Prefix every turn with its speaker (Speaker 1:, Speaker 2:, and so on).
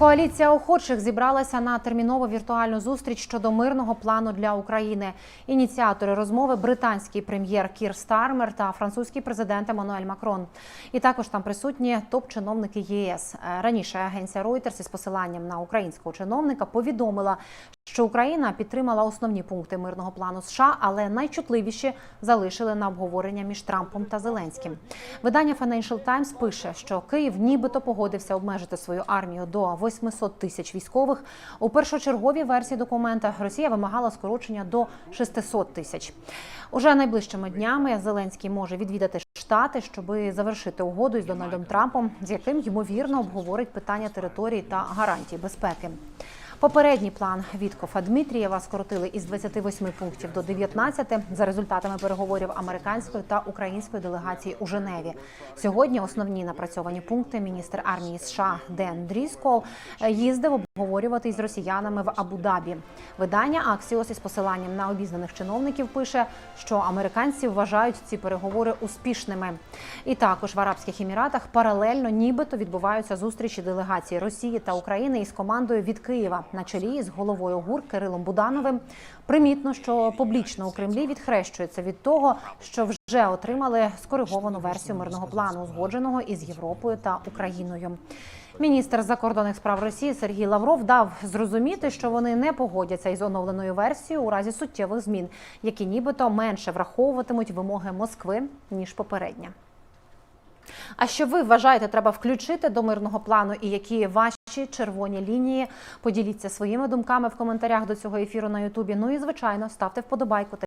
Speaker 1: Коаліція охочих зібралася на термінову віртуальну зустріч щодо мирного плану для України. Ініціатори розмови британський прем'єр Кір Стармер та французький президент Еммануель Макрон. І також там присутні топ-чиновники ЄС. Раніше агенція Reuters із посиланням на українського чиновника повідомила, що Україна підтримала основні пункти мирного плану США, але найчутливіші залишили на обговорення між Трампом та Зеленським. Видання Financial Times пише, що Київ нібито погодився обмежити свою армію до 800 тисяч військових. У першочерговій версії документа Росія вимагала скорочення до 600 тисяч. Уже найближчими днями Зеленський може відвідати штати, щоб завершити угоду із Дональдом Трампом, з яким ймовірно обговорить питання території та гарантій безпеки. Попередній план Віткофа Дмитрієва скоротили із 28 пунктів до 19 за результатами переговорів американської та української делегації у Женеві. Сьогодні основні напрацьовані пункти міністр армії США Ден Дріскол е, їздив обговорювати із росіянами в Абу-Дабі. Видання Аксіос із посиланням на обізнаних чиновників пише, що американці вважають ці переговори успішними. І також в Арабських Еміратах паралельно нібито відбуваються зустрічі делегацій Росії та України із командою від Києва на чолі з головою ГУР Кирилом Будановим. Примітно, що публічно у Кремлі відхрещується від того, що вже отримали скориговану версію мирного плану, узгодженого із Європою та Україною. Міністр закордонних справ Росії Сергій Лавров дав зрозуміти, що вони не погодяться із оновленою версією у разі суттєвих змін, які нібито менше враховуватимуть вимоги Москви ніж попередня. А що ви вважаєте, треба включити до мирного плану, і які ваші червоні лінії? Поділіться своїми думками в коментарях до цього ефіру на Ютубі. Ну і звичайно, ставте вподобайку